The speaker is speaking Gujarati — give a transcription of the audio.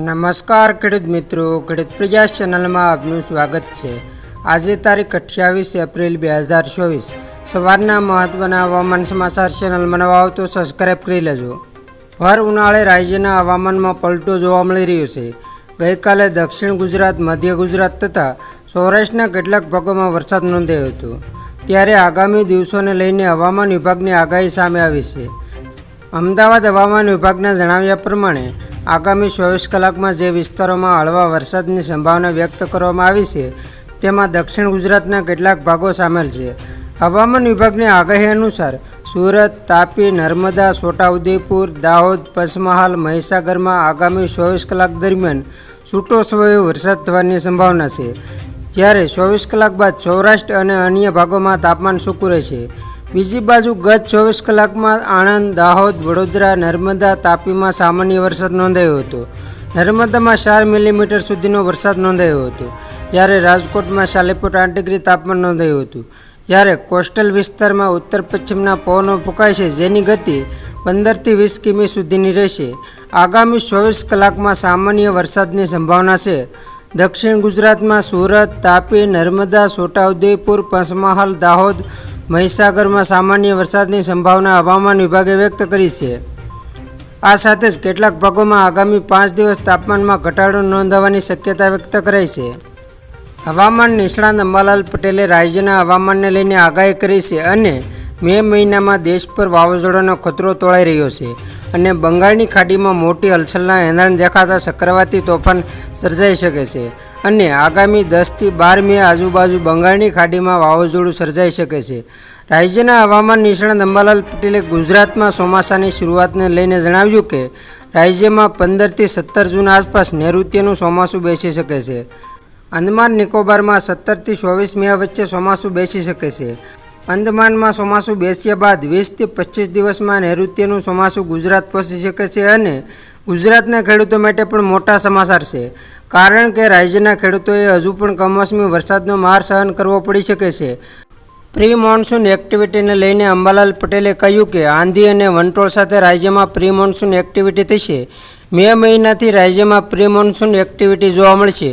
નમસ્કાર ખેડૂત મિત્રો, ખેડૂત પ્રજા ચેનલમાં આપનું સ્વાગત છે. આજે તારીખ અઠ્યાવીસ એપ્રિલ બે હજાર ચોવીસ. સવારના મહત્ત્વના હવામાન સમાચાર ચેનલમાં નવા આવતો સબસ્ક્રાઈબ કરી લેજો. ભર ઉનાળે રાજ્યના હવામાનમાં પલટો જોવા મળી રહ્યો છે. ગઈકાલે દક્ષિણ ગુજરાત, મધ્ય ગુજરાત તથા સૌરાષ્ટ્રના કેટલાક ભાગોમાં વરસાદ નોંધાયો હતો. ત્યારે આગામી દિવસોને લઈને હવામાન વિભાગની આગાહી સામે આવી છે. અમદાવાદ હવામાન વિભાગના જણાવ્યા પ્રમાણે આગામી ચોવીસ કલાકમાં જે વિસ્તારોમાં હળવા વરસાદની સંભાવના વ્યક્ત કરવામાં આવી છે, તેમાં દક્ષિણ ગુજરાતના કેટલાક ભાગો સામેલ છે. હવામાન વિભાગની આગાહી અનુસાર, સુરત, તાપી, નર્મદા, છોટાઉદેપુર, દાહોદ, પંચમહાલ, મહીસાગરમાં આગામી ચોવીસ કલાક દરમિયાન છૂટો છવાયો વરસાદ થવાની સંભાવના છે. જ્યારે ચોવીસ કલાક બાદ સૌરાષ્ટ્ર અને અન્ય ભાગોમાં તાપમાન સૂકું રહેશે. બીજી બાજુ ગત ચોવીસ કલાકમાં આણંદ, દાહોદ, વડોદરા, નર્મદા, તાપીમાં સામાન્ય વરસાદ નોંધાયો હતો. નર્મદામાં ચાર મિલીમીટર સુધીનો વરસાદ નોંધાયો હતો. જ્યારે રાજકોટમાં ચાલીસ પોઈન્ટ આઠ ડિગ્રી તાપમાન નોંધાયું હતું. જ્યારે કોસ્ટલ વિસ્તારમાં ઉત્તર પશ્ચિમના પવનો ફૂંકાય છે, જેની ગતિ પંદરથી વીસ કિમી સુધીની રહેશે. આગામી ચોવીસ કલાકમાં સામાન્ય વરસાદની સંભાવના છે. દક્ષિણ ગુજરાતમાં સુરત, તાપી, નર્મદા છોટાઉદેપુર પંચમહાલ, દાહોદ મહીસાગરમાં સામાન્ય વરસાદની સંભાવના હવામાન વિભાગે વ્યક્ત કરી છે. આ સાથે જ કેટલાક ભાગોમાં આગામી પાંચ દિવસ તાપમાનમાં ઘટાડો નોંધાવાની શક્યતા વ્યક્ત કરાઈ છે. હવામાન નિષ્ણાત અંબાલાલ પટેલે રાજ્યના હવામાનને લઈને આગાહી કરી છે અને મે મહિનામાં દેશ પર વાવાઝોડાનો ખતરો તોળાઈ રહ્યો છે અને બંગાળની ખાડીમાં મોટી હલચલના એંધાણ દેખાતા ચક્રવાતી તોફાન સર્જાઈ શકે છે. અને આગામી દસથી બાર મે આજુબાજુ બંગાળની ખાડીમાં વાવાઝોડું સર્જાઈ શકે છે. રાજ્યના હવામાન નિષ્ણાત અંબાલાલ પટેલે ગુજરાતમાં ચોમાસાની શરૂઆતને લઈને જણાવ્યું કે, રાજ્યમાં પંદરથી સત્તર જૂન આસપાસ નૈઋત્યનું ચોમાસું બેસી શકે છે. અંદમાન નિકોબારમાં સત્તરથી ચોવીસ મે વચ્ચે ચોમાસું બેસી શકે છે. અંદમાનમાં ચોમાસું બેસ્યા બાદ વીસથી પચીસ દિવસમાં નૈઋત્યનું ચોમાસું ગુજરાત પહોંચી શકે છે અને ગુજરાતના ખેડૂતો માટે પણ મોટા સમાચાર છે. કારણ કે રાજ્યના ખેડૂતોએ હજુ પણ કમોસમી વરસાદનો માર સહન કરવો પડી શકે છે. પ્રી મોન્સૂન એક્ટિવિટીને લઈને અંબાલાલ પટેલે કહ્યું કે આંધી અને વંટોળ સાથે રાજ્યમાં પ્રી મોન્સૂન એક્ટિવિટી થશે. મે મહિનાથી રાજ્યમાં પ્રી મોન્સૂન એક્ટિવિટી જોવા મળશે.